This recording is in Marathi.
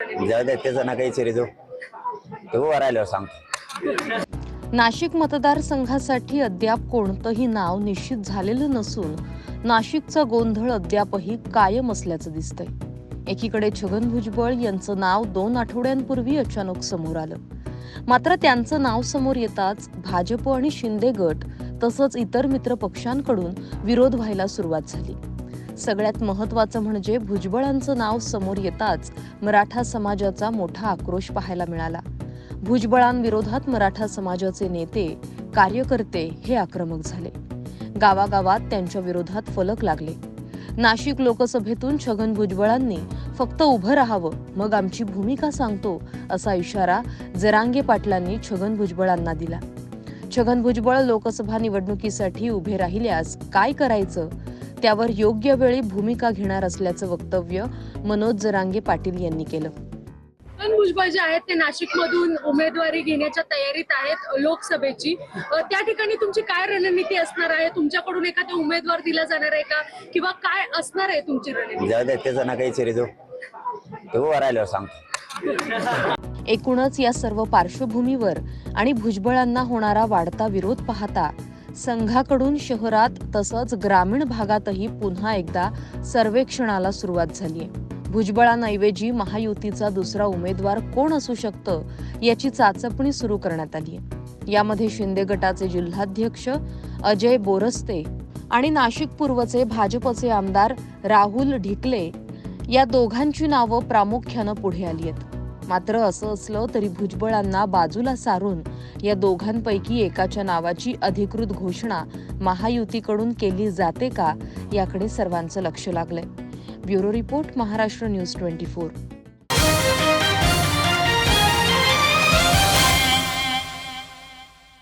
जाऊ दे त्याचं ना काही चिरी तो उभा सांगतो. नाशिक मतदारसंघासाठी अद्याप कोणतंही नाव निश्चित झालेलं नसून नाशिकचा गोंधळ अद्यापही कायम असल्याचं दिसतंय. एकीकडे छगन भुजबळ यांचं नाव दोन आठवड्यांपूर्वी अचानक समोर आलं. मात्र त्यांचं नाव समोर येताच भाजप आणि शिंदे गट तसंच इतर मित्र पक्षांकडून विरोध व्हायला सुरुवात झाली. सगळ्यात महत्वाचं म्हणजे भुजबळांचं नाव समोर येताच मराठा समाजाचा मोठा आक्रोश पाहायला मिळाला. भुजबळांविरोधात मराठा समाजाचे नेते कार्यकर्ते हे आक्रमक झाले. गावागावात त्यांच्या विरोधात फलक लागले. नाशिक लोकसभेतून छगन भुजबळांनी फक्त उभं राहावं मग आमची भूमिका सांगतो असा इशारा जरांगे पाटलांनी छगन भुजबळांना दिला. छगन भुजबळ लोकसभा निवडणुकीसाठी उभे राहिल्यास काय करायचं? त्यावर योग्य वेळी भूमिका घेणार असल्याचं वक्तव्य मनोज जरांगे पाटील यांनी केलं. छगन भुजबळ जे आहेत ते नाशिकमधून उमेदवारी घेण्याच्या तयारीत आहेत लोकसभेची. त्या ठिकाणी तुमची काय रणनीती असणार आहे? तुमच्याकडून एखादा उमेदवार दिला जाणार आहे का? किंवा काय असणार आहे तुमची रणनीती? जाऊ दे त्याचं ना काही चिरी तो राहिल्यावर सांगतो. एकूणच या सर्व पार्श्वभूमीवर आणि भुजबळांना होणारा वाढता विरोध पाहता संघाकडून शहरात तसंच ग्रामीण भागातही पुन्हा एकदा सर्वेक्षणाला सुरुवात झाली आहे भुजबळांऐवजी महायुतीचा दुसरा उमेदवार कोण असू शकतं याची चाचपणी सुरू करण्यात आली आहे यामध्ये शिंदे गटाचे जिल्हाध्यक्ष अजय बोरस्ते आणि नाशिक पूर्वचे भाजपचे आमदार राहुल ढिकले या दोघांची नावं प्रामुख्यानं पुढे आली आहेत मात्र असं असलं तरी भुजबळांना बाजूला सारून या दोघांपैकी एकाच्या नावाची अधिकृत घोषणा महायुतीकडून केली जाते का याकडे सर्वांचं लक्ष लागलंय. Bureau report Maharashtra news twenty four.